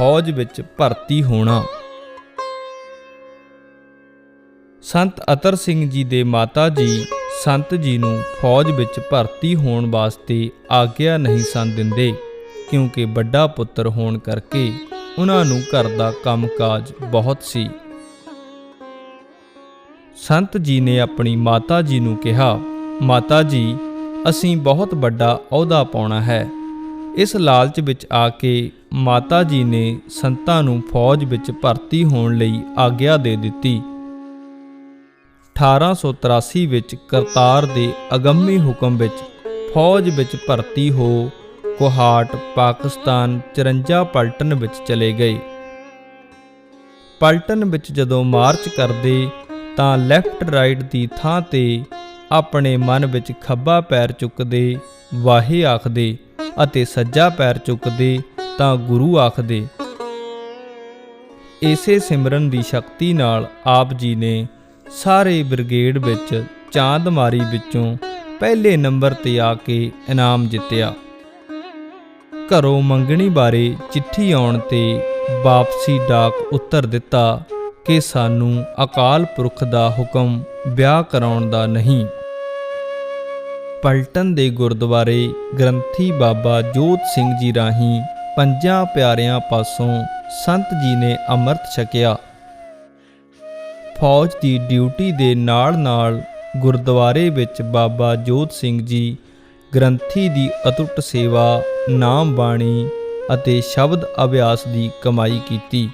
ਫੌਜ ਵਿੱਚ ਭਰਤੀ ਹੋਣਾ। ਸੰਤ ਅਤਰ ਸਿੰਘ ਜੀ ਦੇ ਮਾਤਾ ਜੀ ਸੰਤ ਜੀ ਨੂੰ ਫੌਜ ਵਿੱਚ ਭਰਤੀ ਹੋਣ ਵਾਸਤੇ ਆਗਿਆ ਨਹੀਂ ਸਨ ਦਿੰਦੇ, ਕਿਉਂਕਿ ਵੱਡਾ ਪੁੱਤਰ ਹੋਣ ਕਰਕੇ ਉਹਨਾਂ ਨੂੰ ਘਰ ਦਾ ਕੰਮਕਾਜ ਬਹੁਤ ਸੀ। ਸੰਤ ਜੀ ਨੇ ਆਪਣੀ ਮਾਤਾ ਜੀ ਨੂੰ ਕਿਹਾ, ਮਾਤਾ ਜੀ, ਅਸੀਂ ਬਹੁਤ ਵੱਡਾ ਅਹੁਦਾ ਪਾਉਣਾ ਹੈ। ਇਸ ਲਾਲਚ ਵਿੱਚ ਆ ਕੇ ਮਾਤਾ ਜੀ ਨੇ ਸੰਤਾਂ ਨੂੰ ਫੌਜ ਵਿੱਚ ਭਰਤੀ ਹੋਣ ਲਈ ਆਗਿਆ ਦੇ ਦਿੱਤੀ। 1883 ਵਿੱਚ ਕਰਤਾਰ ਦੇ ਅਗੰਮੀ ਹੁਕਮ ਵਿੱਚ ਫੌਜ ਵਿੱਚ ਭਰਤੀ ਹੋ ਕੋਹਾਟ, ਪਾਕਿਸਤਾਨ 54 ਪਲਟਨ ਵਿੱਚ ਚਲੇ ਗਏ। ਪਲਟਨ ਵਿੱਚ ਜਦੋਂ ਮਾਰਚ ਕਰਦੇ ਤਾਂ ਲੈਫਟ ਰਾਈਟ ਦੀ ਥਾਂ ਤੇ ਆਪਣੇ ਮਨ ਵਿੱਚ ਖੱਬਾ ਪੈਰ ਚੁੱਕਦੇ, ਵਾਹੇ ਆਖਦੇ ਅਤੇ ਸੱਜਾ ਪੈਰ ਚੁੱਕਦੇ ਤਾਂ ਗੁਰੂ ਆਖਦੇ। ਇਸੇ ਸਿਮਰਨ ਦੀ ਸ਼ਕਤੀ ਨਾਲ ਆਪ ਜੀ ਨੇ ਸਾਰੇ ਬ੍ਰਿਗੇਡ ਵਿੱਚ ਚਾਂਦਮਾਰੀ ਵਿੱਚੋਂ ਪਹਿਲੇ ਨੰਬਰ ਤੇ ਆ ਕੇ ਇਨਾਮ ਜਿੱਤਿਆ। ਘਰੋਂ ਮੰਗਣੀ ਬਾਰੇ ਚਿੱਠੀ ਆਉਣ ਤੇ ਵਾਪਸੀ ਡਾਕ ਉੱਤਰ ਦਿੱਤਾ ਕਿ ਸਾਨੂੰ ਅਕਾਲ ਪੁਰਖ ਦਾ ਹੁਕਮ ਵਿਆਹ ਕਰਾਉਣ ਦਾ ਨਹੀਂ। ਪਲਟਨ ਦੇ ਗੁਰਦੁਆਰੇ ਗ੍ਰੰਥੀ ਬਾਬਾ ਜੋਤ ਸਿੰਘ ਜੀ ਰਾਹੀਂ ਪੰਜਾਂ ਪਿਆਰਿਆਂ ਪਾਸੋਂ ਸੰਤ ਜੀ ਨੇ ਅੰਮ੍ਰਿਤ ਛਕਿਆ। ਫੌਜ ਦੀ ਡਿਊਟੀ ਦੇ ਨਾਲ-ਨਾਲ ਗੁਰਦੁਆਰੇ ਵਿੱਚ ਬਾਬਾ ਜੋਤ ਸਿੰਘ ਜੀ ਗ੍ਰੰਥੀ ਦੀ ਅਤੁੱਟ ਸੇਵਾ ਨਾਮ ਬਾਣੀ ਅਤੇ ਸ਼ਬਦ ਅਭਿਆਸ ਦੀ ਕਮਾਈ ਕੀਤੀ।